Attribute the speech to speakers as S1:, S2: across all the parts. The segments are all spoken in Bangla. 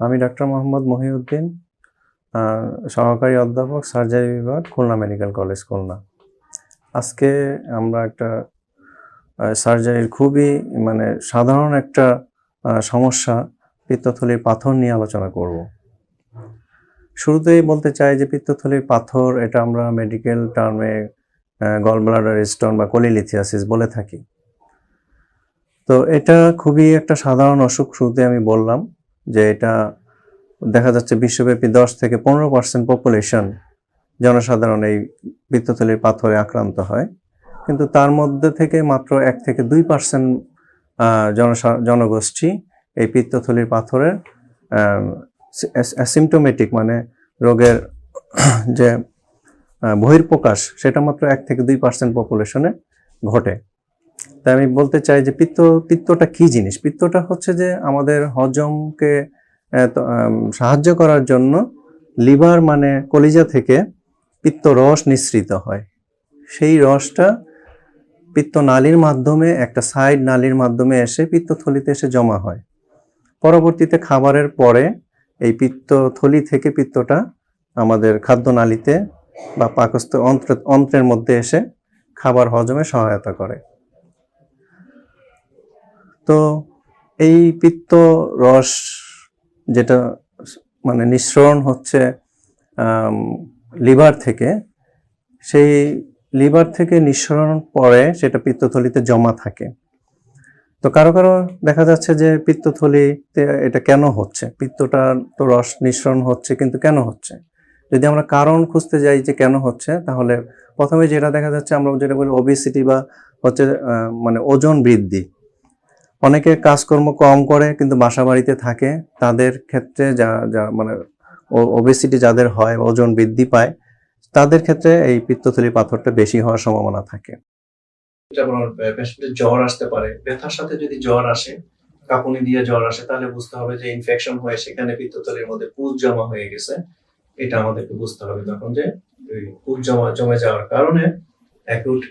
S1: আমি ডাক্তার মোহাম্মদ মহিউদ্দিন সহকারী অধ্যাপক, সার্জারি বিভাগ, খুলনা মেডিকেল কলেজ, খুলনা। আজকে আমরা একটা সার্জারির খুবই মানে সাধারণ একটা সমস্যা, পিত্তথলির পাথর নিয়ে আলোচনা করব। শুরুতেই বলতে চাই যে পিত্তথলির পাথর, এটা আমরা মেডিকেল টার্মে গল ব্লাডার স্টোন বা কোলিলিথিয়াসিস বলে থাকি। তো এটা খুবই একটা সাধারণ অসুখ শুরুতে আমি বললাম। যে এটা দেখা যাচ্ছে বিশ্বব্যাপী দশ থেকে পনেরো পার্সেন্ট পপুলেশন জনসাধারণ এই পিত্তথলির পাথরে আক্রান্ত হয়। কিন্তু তার মধ্যে থেকে মাত্র এক থেকে দুই পার্সেন্ট জনগোষ্ঠী এই পিত্তথলির পাথরের অ্যাসিমটোমেটিক মানে রোগের যে বহির্প্রকাশ সেটা মাত্র এক থেকে দুই পার্সেন্ট পপুলেশনে ঘটে। তাই আমি বলতে চাই যে পিত্ত, পিত্তটা কি জিনিস? পিত্তটা হচ্ছে যে আমাদের হজমকে সাহায্য করার জন্য লিভার মানে কলিজা থেকে পিত্ত রস নিঃসৃত হয়। সেই রসটা পিত্ত নালীর মাধ্যমে, একটা সাইড নালীর মাধ্যমে এসে পিত্তথলিতে এসে জমা হয়। পরবর্তীতে খাবারের পরে এই পিত্তথলি থেকে পিত্তটা আমাদের খাদ্যনালীতে বা পাকস্থ অন্ত্র, অন্ত্রের মধ্যে এসে খাবার হজমে সহায়তা করে। তো এই পিত্ত রস যেটা মানে নিঃসরণ হচ্ছে লিভার থেকে, সেই লিভার থেকে নিঃসরণ পরে সেটা পিত্তথলিতে জমা থাকে। তো কারও কারও দেখা যাচ্ছে যে পিত্তথলিতে এটা কেন হচ্ছে? পিত্তটা তো রস নিঃসরণ হচ্ছে, কিন্তু কেন হচ্ছে? যদি আমরা কারণ খুঁজতে যাই যে কেন হচ্ছে, তাহলে প্রথমে যেটা দেখা যাচ্ছে, আমরা যেটা বলি ওবিসিটি বা হচ্ছে মানে ওজন বৃদ্ধি। অনেকে কাজকর্ম কম করে, কিন্তু বাসা বাড়িতে থাকে। তাদের ক্ষেত্রে যা যা মানে ওবেসিটি যাদের হয় ওজন বৃদ্ধি পায়, তাদের ক্ষেত্রে এই পিত্তথলি পাথরটা বেশি হওয়ার সম্ভাবনা থাকে।
S2: যেমন পেশেন্টের জ্বর আসতে পারে। ব্যথার সাথে যদি জ্বর আসে, কাঁপুনি দিয়ে জ্বর আসে, তাহলে বুঝতে হবে যে ইনফেকশন হয়ে সেখানে পিত্তথলির মধ্যে পুজ জমা হয়ে গেছে। এটা আমাদেরকে বুঝতে হবে তখন যে পুজ জমা, জমে যাওয়ার কারণে অ্যাকুট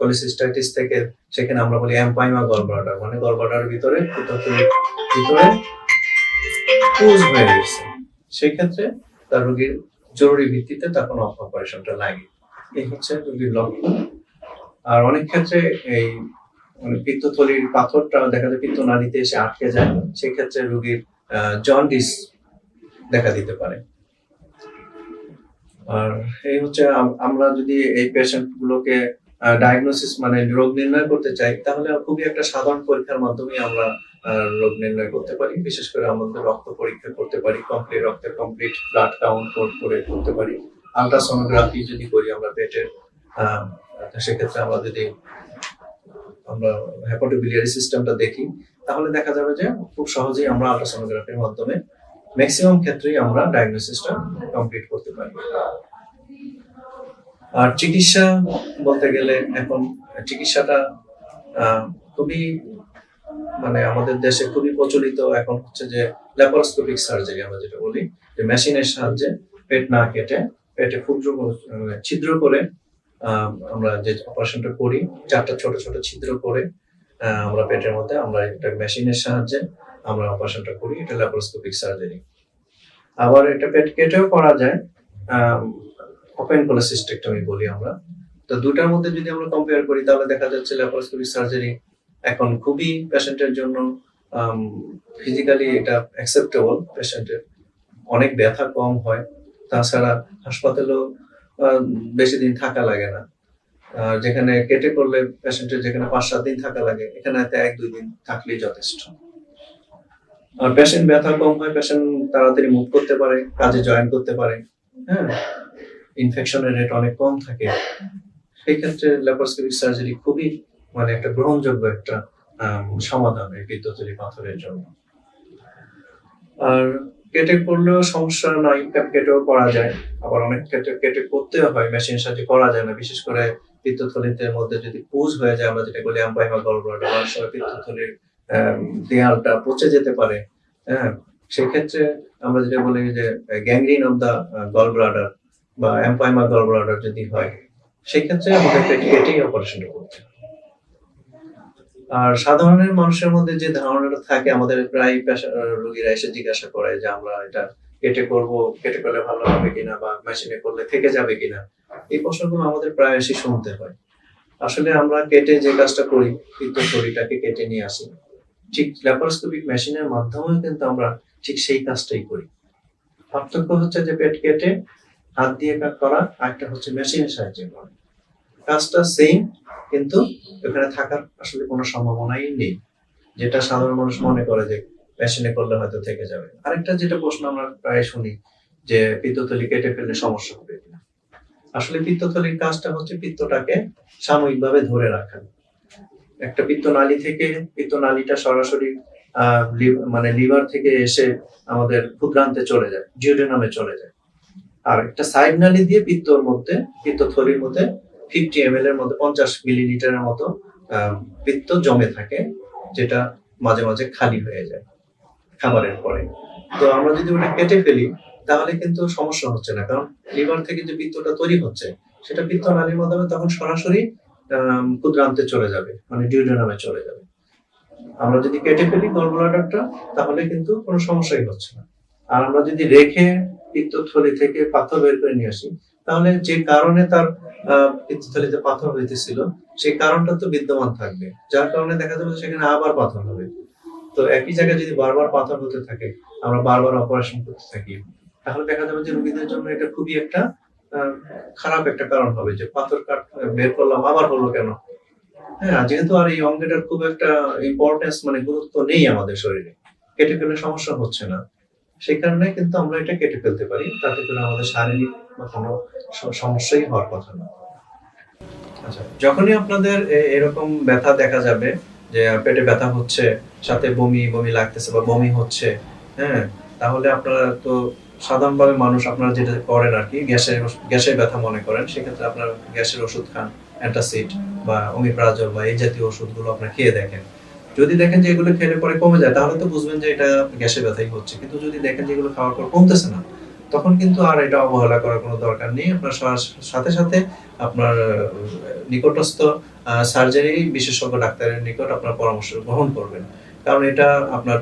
S2: কলিসিস্টাইটিস থেকে সেখানে আমরা বলি অ্যাম্পাইমা গলব্লাডার মানে গলব্লাডারের ভিতরে ভিতরে পুজ হয়ে গেছে। সেক্ষেত্রে তার রোগীর জরুরি ভিত্তিতে তখন অপারেশনটা লাগে এই হচ্ছে রোগীর লক্ষণ। আর অনেক ক্ষেত্রে এই মানে পিত্তথলির পাথরটা দেখা যায় পিত্ত নালীতে এসে আটকে যায়। সেক্ষেত্রে রোগীর জন্ডিস দেখা দিতে পারে। আর এই হচ্ছে আমরা যদি এই পেশেন্ট গুলোকে ডায়াগনোসিস মানে রোগ নির্ণয় করতে চাই, তাহলে খুবই একটা সাধারণ পরীক্ষার মাধ্যমে আমরা রোগ নির্ণয় করতে পারি। বিশেষ করে আমাদের রক্ত পরীক্ষা করতে পারি কমপ্লিট রক্তের কমপ্লিট ব্লাড কাউন্ট করে করতে পারি। আলট্রাসোনোগ্রাফি যদি করি আমরা পেটের সেক্ষেত্রে আমরা যদি আমরা হ্যাপাটোবিলিয়ারি সিস্টেমটা দেখি। তাহলে দেখা যাবে যে খুব সহজেই আমরা আলট্রাসোনোগ্রাফির মাধ্যমে ম্যাক্সিমাম ক্ষেত্রেই আমরা ডায়াগনোসিসটা কমপ্লিট করতে পারি। আর চিকিৎসা বলতে গেলে এখন চিকিৎসাটা খুবই মানে আমাদের দেশে খুবই প্রচলিত এখন হচ্ছে যে ল্যাপারোস্কোপিক সার্জারি আমরা যেটা বলি, যে মেশিনের সাহায্যে পেট না কেটে পেটে ক্ষুদ্র মানে ছিদ্র করে আমরা যে অপারেশনটা করি, চারটা ছোট ছোট ছিদ্র করে আমরা পেটের মধ্যে আমরা একটা মেশিনের সাহায্যে আমরা অপারেশনটা করি, এটা ল্যাপারোস্কোপিক সার্জারি আবার এটা পেট কেটেও করা যায় ওপেন কোলেসিস্টেক্টমি বলি আমরা। তো দুটার মধ্যে যদি আমরা কম্পেয়ার করি, তাহলে দেখা যাচ্ছে ল্যাপারোস্কোপিক সার্জারি এখন খুবই পেশেন্টের জন্য ফিজিক্যালি এটা অ্যাকসেপ্টেবল পেশেন্টের অনেক ব্যথা কম হয়, তাছাড়া হাসপাতালেও বেশি দিন থাকা লাগে না। যেখানে কেটে করলে পেশেন্টের যেখানে পাঁচ সাত দিন থাকা লাগে, এখানে এক দুই দিন থাকলেই যথেষ্ট। আর পেশেন্ট ব্যথা কম হয় পেশেন্ট তাড়াতাড়ি মুভ করতে পারে কাজে জয়েন করতে পারে হ্যাঁ? ইনফেকশনের রেট অনেক কম থাকে। সেই ক্ষেত্রে ল্যাপারোস্কোপিক সার্জারি খুবই মানে একটা গ্রহণযোগ্য একটা সমাধান এই পিত্তথলি পাথরের জন্য। আর কেটে করলেও সমস্যা নাই কেটেও করা যায়। আবার অনেক ক্ষেত্রে কেটে করতেও হয় মেশিন সাহায্যে করা যায় না। বিশেষ করে পিত্তথলিতে মধ্যে যদি পুজ হয়ে যায় আমরা যেটা বলি অ্যাম্পাইমা গলব্লাডার পিত্তথলির আম, দেয়ালটা পচে যেতে পারে হ্যাঁ? সেক্ষেত্রে আমরা যেটা বলি যে gangrene of the gall bladder বা অ্যাম্পাইমা গল ব্লাডার যদি হয়, সেক্ষেত্রে আমাদের পেটে কেটেই অপারেশনটা করতে। আর সাধারণের মানুষের মধ্যে যে ধারণাটা থাকে, আমাদের প্রায় রোগীরা এসে জিজ্ঞাসা করে যে, আমরা এটা কেটে করব, কেটে করলে ভালো হবে কিনা বা মেশিনে করলে থেকে যাবে কিনা, এই প্রশ্নগুলো আমাদের প্রায় এসে শুনতে হয়। আসলে আমরা কেটে যে কাজটা করি কিন্তু শরীরটাকে কেটে নিয়ে আসি। ঠিক ল্যাপারোস্কোপিক মেশিনের মাধ্যমেও কিন্তু আমরা ঠিক সেই কাজটাই করি। পার্থক্য হচ্ছে যে পেট কেটে হাত দিয়ে করা আরেকটা হচ্ছে মেশিনের সাহায্যে করা। কাজটা সেম কিন্তু এখানে থাকার আসলে কোনো সম্ভাবনাই নেই, যেটা সাধারণ মানুষ মনে করে যে মেশিনে করলে হয়তো থেকে যাবে। আরেকটা যেটা প্রশ্ন আমরা প্রায় শুনি যে পিত্তথলি কেটে ফেললে সমস্যা হবে কিনা। আসলে পিত্তথলির কাজটা হচ্ছে পিত্তটাকে সাময়িকভাবে ধরে রাখা। একটা পিত্তনালী থেকে পিত্তনালীটা সরাসরি মানে লিভার থেকে এসে আমাদের ক্ষুদ্রান্তে চলে যায়, জিওডেনামে চলে যায়। আর একটা সাইড নালী দিয়ে পিত্তর মধ্যে পিত্তথলির মধ্যে ফিফটি এম এর মধ্যে পঞ্চাশ মিলিলিটারের মতো পিত্ত জমে থাকে, যেটা মাঝে মাঝে খালি হয়ে যায় খাবারের পরে। তো আমরা যদি ওটা কেটে ফেলি, তাহলে কিন্তু সমস্যা হচ্ছে না, কারণ লিভার থেকে যে পিত্তটা তৈরি হচ্ছে, সেটা পিত্ত নালীর মাধ্যমে তখন সরাসরি ক্ষুদ্রান্তে চলে যাবে মানে ডিউডেনামে চলে যাবে। আমরা যদি কেটে ফেলি গলব্লাডারটা তাহলে কিন্তু কোনো সমস্যাই হচ্ছে না। আর আমরা যদি রেখে পিত্তথলি থেকে পাথর বের করে নিয়ে আসি, তাহলে যে কারণে তার পিত্তথলিতে পাথর হইতেছিল সেই কারণটা তো বিদ্যমান থাকবে। যার কারণে দেখা যাবে সেখানে আবার পাথর হবে। তো একই জায়গায় যদি বারবার পাথর হতে থাকে, আমরা বারবার অপারেশন করতে থাকি, তাহলে দেখা যাবে যে রোগীদের জন্য এটা খুবই একটা খারাপ একটা কারণ হবে যে পাথর কাট বের করলাম, আবার হলো কেন? হ্যাঁ যেহেতু আর এই অঙ্গটার খুব একটা ইম্পর্টেন্স মানে গুরুত্ব নেই আমাদের শরীরে, কেটে ফেলে সমস্যা হচ্ছে না। সেই কারণে কিন্তু আমরা এটা কেটে ফেলতে পারি, তাতে করে আমাদের শারীরিক বা কোনো সমস্যাই হওয়ার কথা না। আচ্ছা যখনই আপনাদের এরকম ব্যথা দেখা যাবে, যে পেটে ব্যথা হচ্ছে, সাথে বমি বমি লাগতেছে বা বমি হচ্ছে হ্যাঁ তাহলে আপনারা তো সাধারণভাবে মানুষ আপনারা যেটা করেন আর কি, গ্যাসের গ্যাসের ব্যথা মনে করেন, সেক্ষেত্রে আপনারা গ্যাসের ওষুধ খান, অ্যান্টাসিড বা অমিপ্রাজল বা এই জাতীয় ওষুধগুলো আপনারা খেয়ে দেখেন। যদি দেখেন যে এগুলো খেলে পরে কমে যায়, তাহলে তো বুঝবেন যে এটা গ্যাসের ব্যথাই হচ্ছে। কিন্তু যদি দেখেন যে এগুলো খাওয়ার পর কমতেছে না, তখন কিন্তু আর এটা অবহেলা করার কোনো দরকার নেই। আপনার সাথে সাথে আপনার নিকটস্থ সার্জারি বিশেষজ্ঞ, ডাক্তারের নিকট আপনার পরামর্শ গ্রহণ করবেন। কারণ এটা আপনার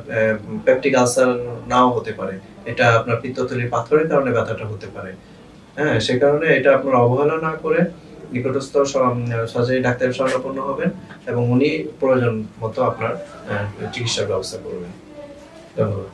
S2: পেপটিক আলসার নাও হতে পারে। এটা আপনার পিত্তথলির পাথরের কারণে ব্যথাটা হতে পারে। হ্যাঁ সে কারণে এটা আপনার অবহেলা না করে নিকটস্থ সার্জারি ডাক্তারের শরণাপন্ন হবেন এবং উনি প্রয়োজন মতো আপনার চিকিৎসার ব্যবস্থা করবেন। ধন্যবাদ।